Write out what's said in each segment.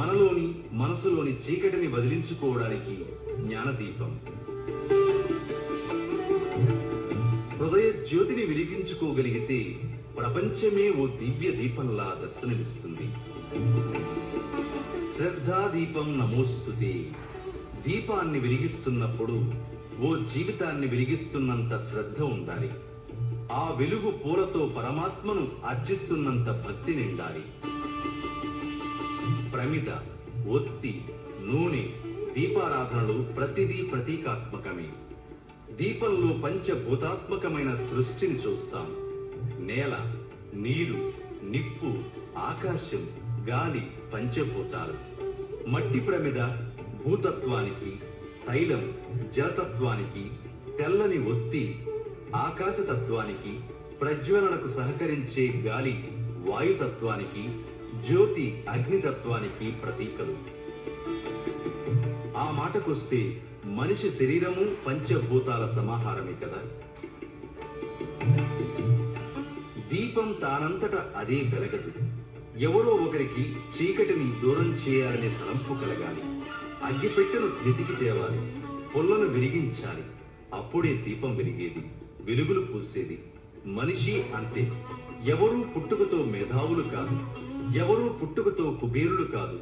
మనలోని మనసులోని చీకటిని వదిలించుకోవడానికి జ్ఞానదీపం. హృదయ జ్యోతిని వెలిగించుకోగలిగితే ప్రపంచమే ఓ దివ్య దీపంలా దర్శనమిస్తుంది. శ్రద్ధాదీపం నమోస్తుతే దీపాన్ని వెలిగిస్తున్నప్పుడు ఓ జీవితాన్ని వెలిగిస్తున్నంత శ్రద్ధ ఉండాలి. ఆ వెలుగు పూలతో పరమాత్మను అర్చిస్తున్నంత భక్తి నిండాలి. ప్రమిద ఒత్తి నూనె దీపారాధనలు ప్రతిదీ ప్రతీకాత్మకమే. దీపంలో పంచభూతాత్మకమైన సృష్టిని చూస్తాం. నేల నీరు నిప్పు ఆకాశం గాలి పంచభూతాలు. మట్టి ప్రమిద భూతత్వానికి తైలం జలతత్వానికి తెల్లని ఒత్తి ఆకాశతత్వానికి ప్రజ్వలనకు సహకరించే గాలి వాయుతత్వానికి జ్యోతి అగ్నితత్వానికి ప్రతీకలు. ఆ మాటకొస్తే మనిషి శరీరము పంచభూతాల సమాహారమే కదా. దీపం తానంతట అదే వెలగదు. ఎవరో ఒకరికి చీకటిని దూరం చేయాలనే తలంపు కలగాలి. అగ్గిపెట్టెను వెతికి తేవాలి. పొల్లను వెలిగించాలి అప్పుడే దీపం వెలిగేది వెలుగులు పూసేది. మనిషి అంతే. ఎవరూ పుట్టుకతో మేధావులు కాదు. ఎవరూ పుట్టుకతో కుబేరులు కాదు.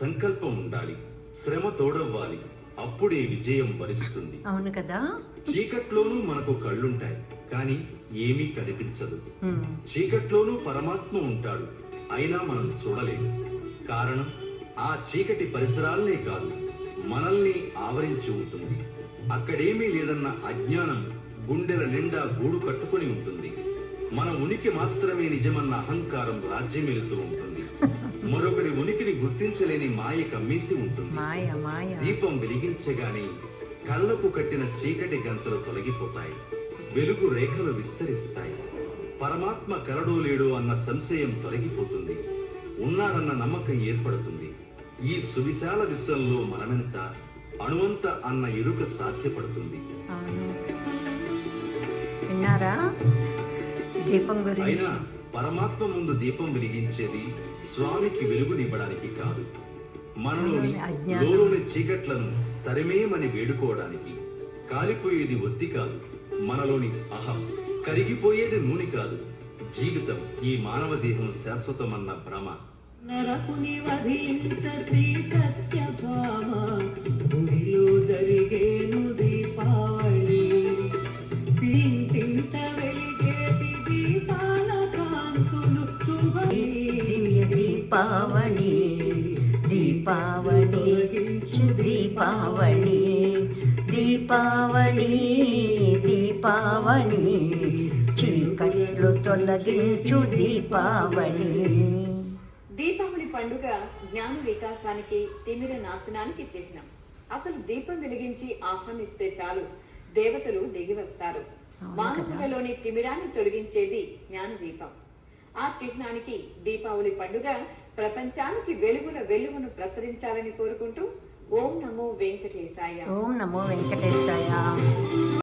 సంకల్పం ఉండాలి. శ్రమ తోడవ్వాలి. అప్పుడే విజయం వరిస్తుంది. అవును కదా? చీకట్లోనూ మనకు కళ్ళుంటాయి. కానీ ఏమీ కనిపించదు. చీకట్లోనూ పరమాత్మ ఉంటాడు. అయినా మనం చూడలేము. కారణం ఆ చీకటి పరిసరాలనే కాదు. మనల్ని ఆవరించి ఉంటుంది. అక్కడేమీ లేదన్న అజ్ఞానం గుండెల నిండా గూడు కట్టుకొని ఉంటుంది. మన ఉనికి మాత్రమే నిజమన్న అహంకారం రాజ్యమేలుతూ ఉంటుంది. మరొకరి ఉనికిని గుర్తించలేని మాయ కమ్మేసి ఉంటుంది. మాయ మాయ. దీపం వెలిగించగానే కళ్ళకు కట్టిన చీకటి గంతలు తొలగిపోతాయి. వెలుగు రేఖలు విస్తరిస్తాయి. పరమాత్మ కలడో లేడో అన్న సంశయం తొలగిపోతుంది. ఉన్నాడన్న నమ్మకం ఏర్పడుతుంది. ఈ సువిశాల విశ్వంలో మనమెంత అణువంత అన్న ఎరుక సాధ్యపడుతుంది. విన్నారా? దీపం గురించి. పరమాత్మ ముందు దీపం వెలిగించేది స్వామికి వెలుగునివ్వడానికి కాదు. మనలోని అజ్ఞానం. లోలోని చీకట్లను తరిమేమని వేడుకోవడానికి కాలిపోయేది ఒత్తి కాదు. మనలోని అహం కరిగిపోయేది నూనె కాదు. జీవితం ఈ మానవ దేహం శాశ్వతమన్న భ్రమ. నరకుని వధించ శ్రీ సత్యభామ. గుడిలో జరిగేను దీపావళి దీపావళి దీపావళి దీపావళి దీపావళి చీకట్లు తొలగించు దీపావళి. దీపావళి పండుగ జ్ఞాన వికాసానికి తిమిర నాశనానికి చిహ్నం. అసలు దీపం వెలిగించి ఆహ్వానిస్తే చాలు. దేవతలు దిగి వస్తారు. మానవులలోని తిమిరాన్ని తొలగించేది జ్ఞాన దీపం. ఆ చిహ్నానికి దీపావళి పండుగ ప్రపంచానికి వెలుగుల వెలుగును ప్రసరించాలని కోరుకుంటూ ఓం నమో వెంకటేశాయ. ఓం నమో వెంకటేశాయ.